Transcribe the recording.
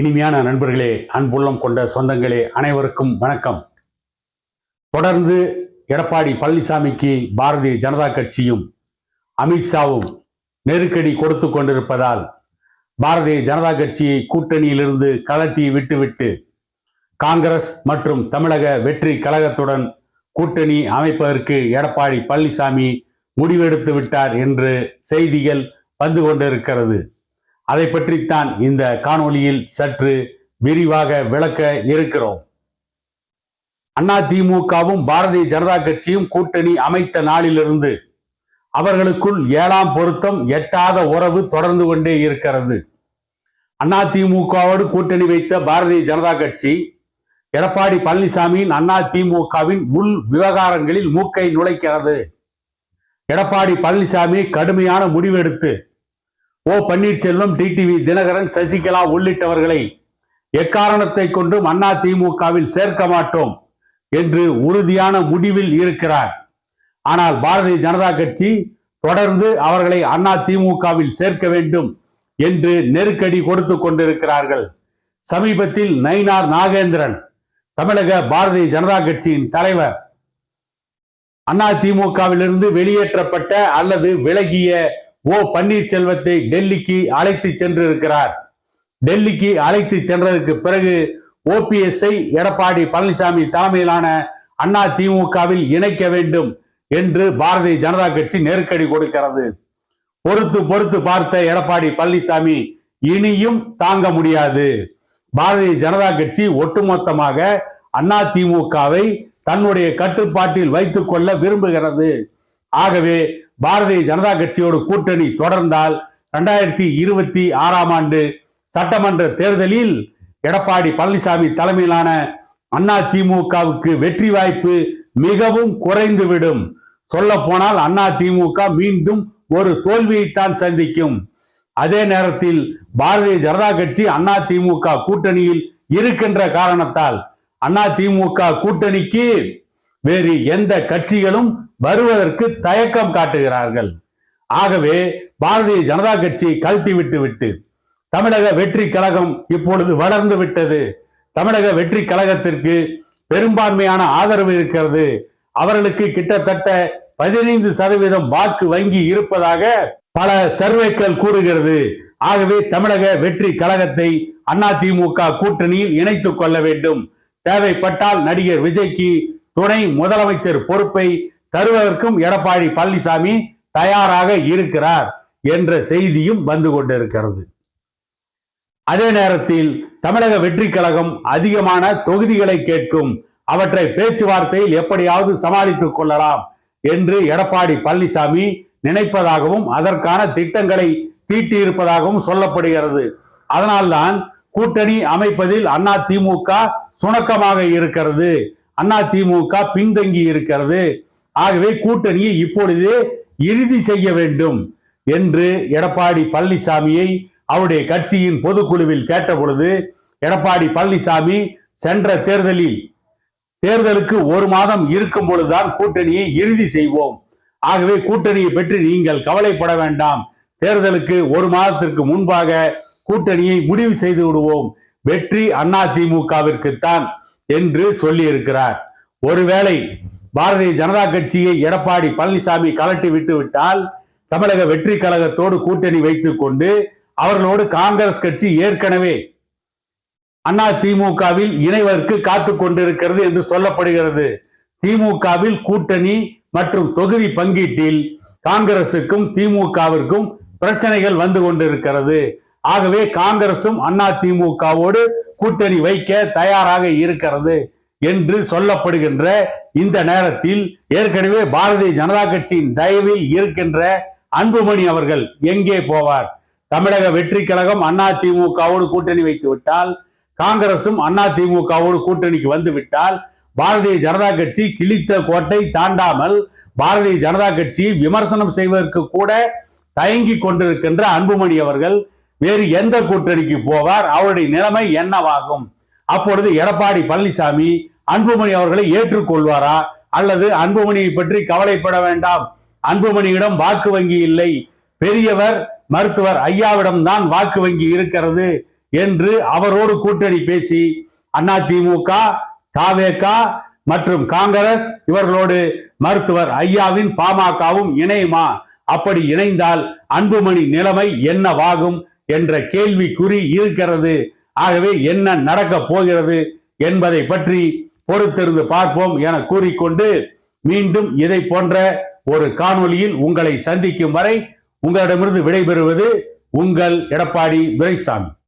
இனிமையான நண்பர்களே அன்புள்ளம் கொண்ட சொந்தங்களே அனைவருக்கும் வணக்கம். தொடர்ந்து எடப்பாடி பழனிசாமிக்கு பாரதிய ஜனதா கட்சியும் அமித்ஷாவும் நெருக்கடி கொடுத்து கொண்டிருப்பதால் பாரதிய ஜனதா கட்சியை கூட்டணியிலிருந்து கலட்டி விட்டுவிட்டு காங்கிரஸ் மற்றும் தமிழக வெற்றி கழகத்துடன் கூட்டணி அமைப்பதற்கு எடப்பாடி பழனிசாமி முடிவெடுத்து விட்டார் என்று செய்திகள் வந்து கொண்டிருக்கிறது. அதை பற்றித்தான் இந்த காணொளியில் சற்று விரிவாக விளக்க இருக்கிறோம். அண்ணா திமுகவும் பாரதிய ஜனதா கட்சியும் கூட்டணி அமைத்த நாளிலிருந்து அவர்களுக்குள் ஏழாம் பொருத்தம் எட்டாத உறவு தொடர்ந்து கொண்டே இருக்கிறது. அண்ணா திமுகவோடு கூட்டணி வைத்த பாரதிய ஜனதா கட்சி எடப்பாடி பழனிசாமியின் அண்ணா திமுகவின் உள் விவகாரங்களில் மூக்கை நுழைக்கிறது. எடப்பாடி பழனிசாமி கடுமையான முடிவெடுத்து ஓ பன்னீர்செல்வம் டிடிவி தினகரன் சசிகலா உள்ளிட்டவர்களை எக்காரணத்தை கொண்டும் அண்ணா திமுகவில் சேர்க்க மாட்டோம் என்று உறுதியான முடிவில் இருக்கிறார். ஆனால் பாரதிய ஜனதா கட்சி தொடர்ந்து அவர்களை அண்ணா திமுகவில் சேர்க்க வேண்டும் என்று நெருக்கடி கொடுத்து கொண்டிருக்கிறார்கள். சமீபத்தில் நயினார் நாகேந்திரன் தமிழக பாரதிய ஜனதா கட்சியின் தலைவர். அண்ணா திமுகவிலிருந்து வெளியேற்றப்பட்ட அல்லது விலகிய ஓ பன்னீர்செல்வத்தை டெல்லிக்கு அழைத்து சென்றிருக்கிறார். டெல்லிக்கு அழைத்து சென்றதற்கு பிறகு ஓபிஎஸ்ஐ எடப்பாடி பழனிசாமி தலைமையிலான அண்ணா திமுகவில் இணைக்க வேண்டும் என்று பாரதிய ஜனதா கட்சி நெருக்கடி கொடுக்கிறது. பொறுத்து பொறுத்து பார்த்த எடப்பாடி பழனிசாமி இனியும் தாங்க முடியாது. பாரதிய ஜனதா கட்சி ஒட்டுமொத்தமாக அண்ணா திமுகவை தன்னுடைய கட்டுப்பாட்டில் வைத்துக் கொள்ள விரும்புகிறது. ஆகவே பாரதிய ஜனதா கட்சியோடு கூட்டணி தொடர்ந்தால் இரண்டாயிரத்தி இருபத்தி ஆறாம் ஆண்டு சட்டமன்ற தேர்தலில் எடப்பாடி பழனிசாமி தலைமையிலான அண்ணா திமுகவுக்கு வெற்றி வாய்ப்பு மிகவும் குறைந்துவிடும். சொல்ல போனால் அண்ணா திமுக மீண்டும் ஒரு தோல்வியைத்தான் சந்திக்கும். அதே நேரத்தில் பாரதிய ஜனதா கட்சி அண்ணா திமுக கூட்டணியில் இருக்கின்ற காரணத்தால் அண்ணா திமுக கூட்டணிக்கு வேறு எந்த கட்சிகளும் வருவதற்கு தயக்கம் காட்டுகிறார்கள். ஆகவே பாரதிய ஜனதா கட்சி கழட்டி விட்டு விட்டு தமிழக வெற்றி கழகம் இப்பொழுது வளர்ந்து விட்டது. தமிழக வெற்றி கழகத்திற்கு பெரும்பான்மையான ஆதரவு இருக்கிறது. அவர்களுக்கு கிட்டத்தட்ட பதினைந்து சதவீதம் வாக்கு வங்கி இருப்பதாக பல சர்வேக்கள் கூறுகிறது. ஆகவே தமிழக வெற்றி கழகத்தை அதிமுக கூட்டணியில் இணைத்துக் கொள்ள வேண்டும். தேவைப்பட்டால் நடிகர் விஜய்க்கு துணை முதலமைச்சர் பொறுப்பை தருவதற்கும் எடப்பாடி பழனிசாமி தயாராக இருக்கிறார் என்ற செய்தியும் வந்து கொண்டிருக்கிறது. அதே நேரத்தில் தமிழக வெற்றி கழகம் அதிகமான தொகுதிகளை கேட்கும் அவற்றை பேச்சுவார்த்தையில் எப்படியாவது சமாளித்துக் கொள்ளலாம் என்று எடப்பாடி பழனிசாமி நினைப்பதாகவும் அதற்கான திட்டங்களை தீட்டியிருப்பதாகவும் சொல்லப்படுகிறது. அதனால்தான் கூட்டணி அமைப்பதில் அண்ணா திமுக சுணக்கமாக இருக்கிறது. அண்ணா திமுக பின்தங்கி இருக்கிறது. ஆகவே கூட்டணியை இப்பொழுதே இறுதி செய்ய வேண்டும் என்று எடப்பாடி பழனிசாமியை அவருடைய கட்சியின் பொதுக்குழுவில் கேட்ட பொழுது எடப்பாடி பழனிசாமி சென்ற தேர்தலில் தேர்தலுக்கு ஒரு மாதம் இருக்கும் பொழுதுதான் கூட்டணியை இறுதி செய்வோம். ஆகவே கூட்டணியை பற்றி நீங்கள் கவலைப்பட வேண்டாம். தேர்தலுக்கு ஒரு மாதத்திற்கு முன்பாக கூட்டணியை முடிவு செய்து விடுவோம். வெற்றி அண்ணா திமுகவிற்குத்தான். என்று சொல்லியிருக்கிறார். ஒருவேளை பாரதிய ஜனதா கட்சியை எடப்பாடி பழனிசாமி கலட்டி விட்டு விட்டால் தமிழக வெற்றி கழகத்தோடு கூட்டணி வைத்துக் கொண்டு அவர்களோடு காங்கிரஸ் கட்சி ஏற்கனவே அண்ணா திமுகவில் இணைவதற்கு காத்து கொண்டிருக்கிறது என்று சொல்லப்படுகிறது. திமுகவில் கூட்டணி மற்றும் தொகுதி பங்கீட்டில் காங்கிரசுக்கும் திமுகவிற்கும் பிரச்சனைகள் வந்து கொண்டிருக்கிறது. ஆகவே காங்கிரசும் அண்ணா திமுகவோடு கூட்டணி வைக்க தயாராக இருக்கிறது என்று சொல்லப்படுகின்ற இந்த நேரத்தில் ஏற்கனவே பாரதிய ஜனதா கட்சியின் தயவில் இருக்கின்ற அன்புமணி அவர்கள் எங்கே போவார்? தமிழக வெற்றி கழகம் அண்ணா திமுகவோடு கூட்டணி வைத்து விட்டால் காங்கிரசும் அண்ணா திமுகவோடு கூட்டணிக்கு வந்துவிட்டால் பாரதிய ஜனதா கட்சி கிழித்த கோட்டை தாண்டாமல் பாரதிய ஜனதா கட்சியை விமர்சனம் செய்வதற்கு கூட தயங்கி கொண்டிருக்கின்ற அன்புமணி அவர்கள் வேறு எந்த கூட்டணிக்கு போவார் அவருடைய நிலைமை என்னவாகும்? அப்பொழுது எடப்பாடி பழனிசாமி அன்புமணி அவர்களை ஏற்றுக்கொள்வாரா? அல்லது அன்புமணியை பற்றி கவலைப்பட வேண்டாம். அன்புமணியிடம் வாக்கு வங்கி இல்லை. பெரியவர் மருத்துவர் ஐயாவிடம் தான் வாக்கு வங்கி இருக்கிறது என்று அவரோடு கூட்டணி பேசி அதிமுக தாவேகா மற்றும் காங்கிரஸ் இவர்களோடு மருத்துவர் ஐயாவின் பாமகவும் இணையுமா? அப்படி இணைந்தால் அன்புமணி நிலைமை என்னவாகும்? என்ற கேள்விக்குறி இருக்கிறது. ஆகவே என்ன நடக்க போகிறது என்பதை பற்றி பொறுத்திருந்து பார்ப்போம் என கூறிக்கொண்டு மீண்டும் இதை போன்ற ஒரு காணொளியில் உங்களை சந்திக்கும் வரை உங்களிடமிருந்து விடைபெறுவது உங்கள் எடப்பாடி துரைசாமி.